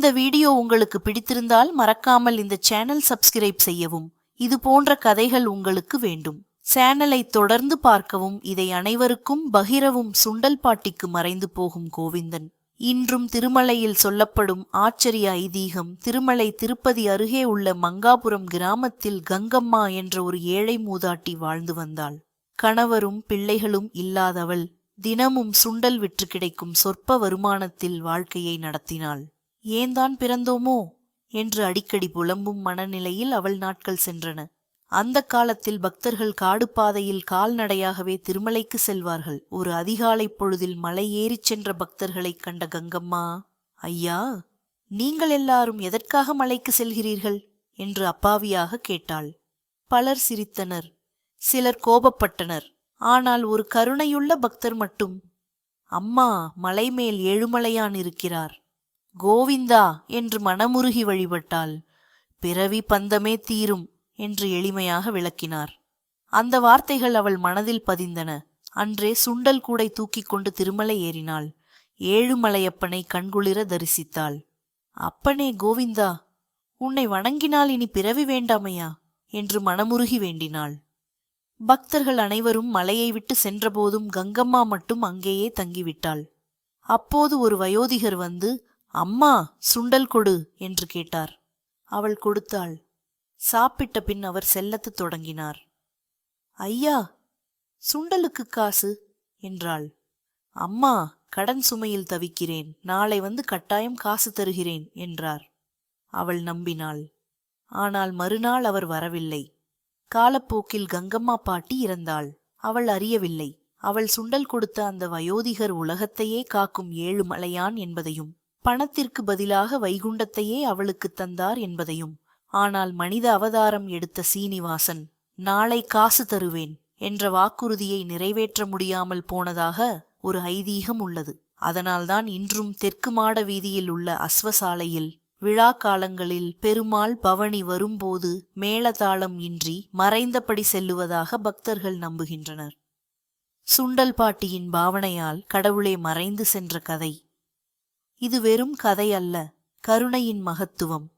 இந்த வீடியோ உங்களுக்கு பிடித்திருந்தால் மறக்காமல் இந்த சேனல் சப்ஸ்கிரைப் செய்யவும். இது போன்ற கதைகள் உங்களுக்கு வேண்டும். சேனலை தொடர்ந்து பார்க்கவும் இதை அனைவருக்கும் பகிரவும் சுண்டல் பாட்டிக்கு மறைந்து போகும் கோவிந்தன். இன்றும் திருமலையில் சொல்லப்படும் ஆச்சரிய ஐதீகம் திருமலை திருப்பதி அருகே உள்ள மங்காபுரம் கிராமத்தில் கங்கம்மா என்ற ஒரு ஏழை மூதாட்டி வாழ்ந்து வந்தாள். கணவரும் பிள்ளைகளும் இல்லாதவள் தினமும் சுண்டல் விற்று கிடைக்கும் சொற்ப வருமானத்தில் வாழ்க்கையை நடத்தினாள். ஏன்தான் பிறந்தோமோ? என்று அடிக்கடி புலம்பும் மனநிலையில் அவள் நாட்கள் சென்றன. அந்த காலத்தில் பக்தர்கள் காடு பாதையில் கால்நடையாகவே திருமலைக்கு செல்வார்கள். ஒரு அதிகாலை பொழுதில் மலை ஏறிச் சென்ற பக்தர்களைக் கண்ட கங்கம்மா ஐயா நீங்கள் எல்லாரும் எதற்காக மலைக்கு செல்கிறீர்கள்? என்று அப்பாவியாக கேட்டாள். பலர் சிரித்தனர். சிலர் கோபப்பட்டனர். ஆனால் ஒரு கருணையுள்ள பக்தர் மட்டும். அம்மா மலைமேல் ஏழுமலையான் இருக்கிறார். கோவிந்தா என்று மனமுருகி வழிபட்டாள் பிறவி பந்தமே தீரும் என்று எளிமையாக விளக்கினார். அந்த வார்த்தைகள் அவள் மனதில் பதிந்தன. அன்றே சுண்டல் கூடை தூக்கிக் கொண்டு திருமலை ஏறினாள். ஏழுமலையப்பனை கண்குளிர தரிசித்தாள். அப்பனே கோவிந்தா உன்னை வணங்கினால் இனி பிறவி வேண்டாமையா? என்று மனமுருகி வேண்டினாள். பக்தர்கள் அனைவரும் மலையை விட்டு சென்றபோதும் கங்கம்மா மட்டும் அங்கேயே தங்கிவிட்டாள். அப்போது ஒரு வயோதிகர் வந்து அம்மா சுண்டல் கொடு என்று கேட்டார். அவள் கொடுத்தாள். சாப்பிட்ட பின் அவர் செல்லத்து தொடங்கினார். ஐயா சுண்டலுக்கு காசு என்றாள். அம்மா கடன் சுமையில் தவிக்கிறேன். நாளை வந்து கட்டாயம் காசு தருகிறேன் என்றார். அவள் நம்பினாள். ஆனால் மறுநாள் அவர் வரவில்லை. காலப்போக்கில் கங்கம்மா பாட்டி இறந்தாள். அவள் அறியவில்லை. அவள் சுண்டல் கொடுத்த அந்த வயோதிகர் உலகத்தையே காக்கும் ஏழுமலையான் என்பதையும் பணத்திற்கு பதிலாக வைகுண்டத்தையே அவளுக்கு தந்தார் என்பதையும் ஆனால் மனித அவதாரம் எடுத்த சீனிவாசன் நாளை காசு தருவேன் என்ற வாக்குறுதியை நிறைவேற்ற முடியாமல் போனதாக ஒரு ஐதீகம் உள்ளது. அதனால்தான் இன்றும் தெற்கு மாட வீதியில் உள்ள அஸ்வசாலையில் விழா காலங்களில் பெருமாள் பவனி வரும்போது மேளதாளம் இன்றி மறைந்தபடி செல்லுவதாக பக்தர்கள் நம்புகின்றனர். சுண்டல் பாட்டியின் பாவனையால் கடவுளே மறைந்து சென்ற கதை. இது வெறும் கதை அல்ல. கருணையின் மகத்துவம்.